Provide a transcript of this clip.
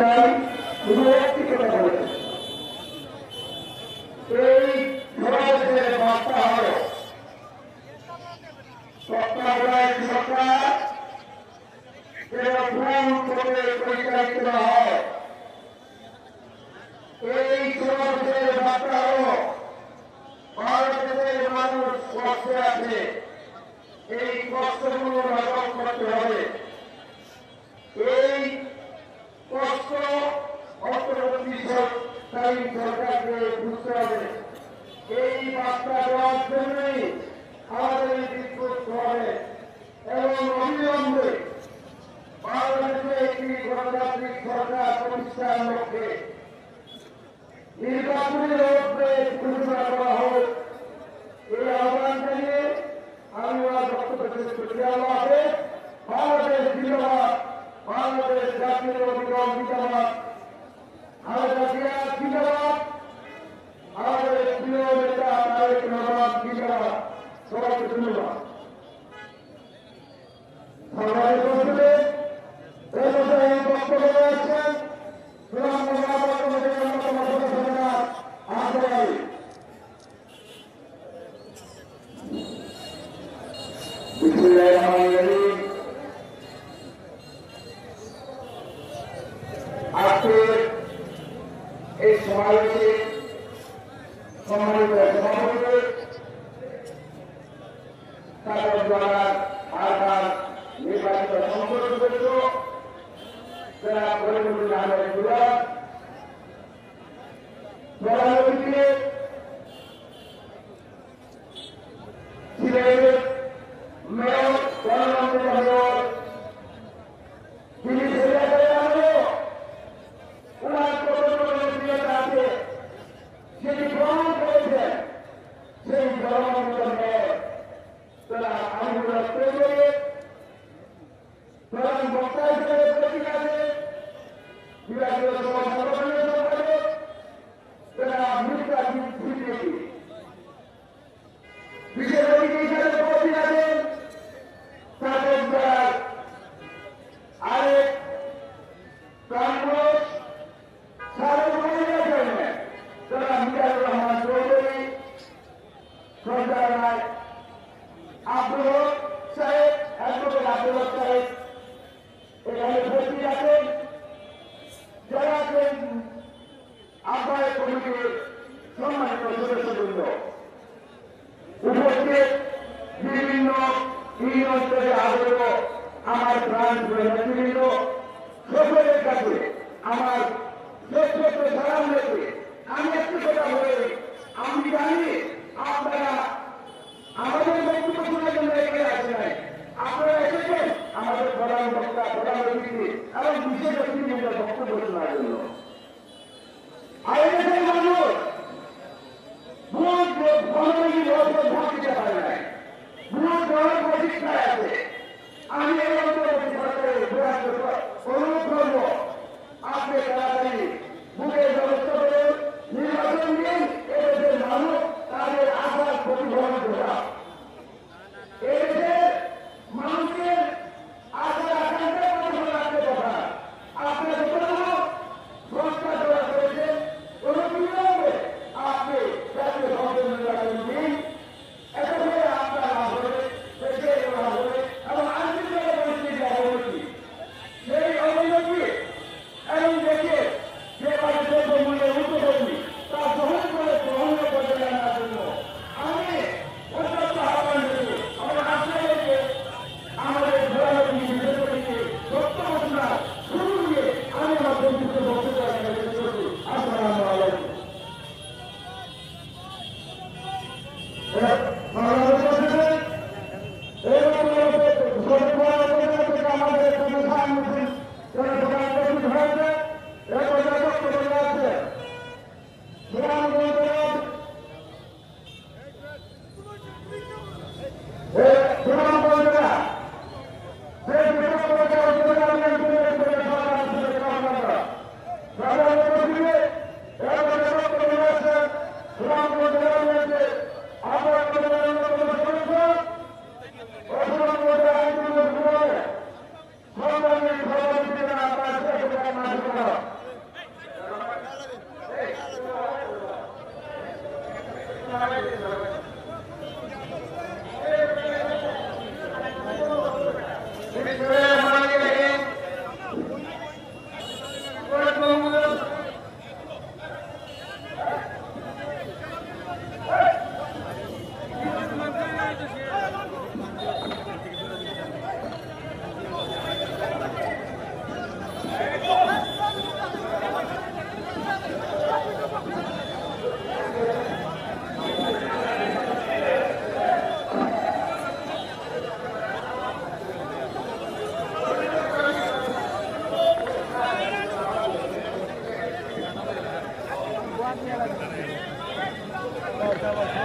প্রায় দু এক থেকে কথা বলে জিন্দাবাদ বাংলাদেশ জিন্দাবাদ বাংলাদেশ জাতীয় অধিকার জিন্দাবাদ আমাদের জিন্দাবাদ আমাদের প্রিয় নেতা নায়ক নবাব জিন্দাবাদ সবাইকে ধন্যবাদ সবাই বসবে এই সমাবেশে সম্মানিত সভাপতি তারপর দ্বারা আবার নির্বাচিত সংসদ সদস্য যারা প্রধানমন্ত্রী আহমেদ প্রয়োজনে প্রধান বক্তা হিসেবে উপস্থিত আছে বিভাগীয় সংগঠন যারা আছেন আহ্বায়ক কমিটির সম্মানিত সদস্যবৃন্দ, উপস্থিত বিভিন্ন এই অঞ্চলে আমার প্রাণ নেতৃবৃন্দ, সকলের সালাম রেখে আমি একটি কথা Yeah.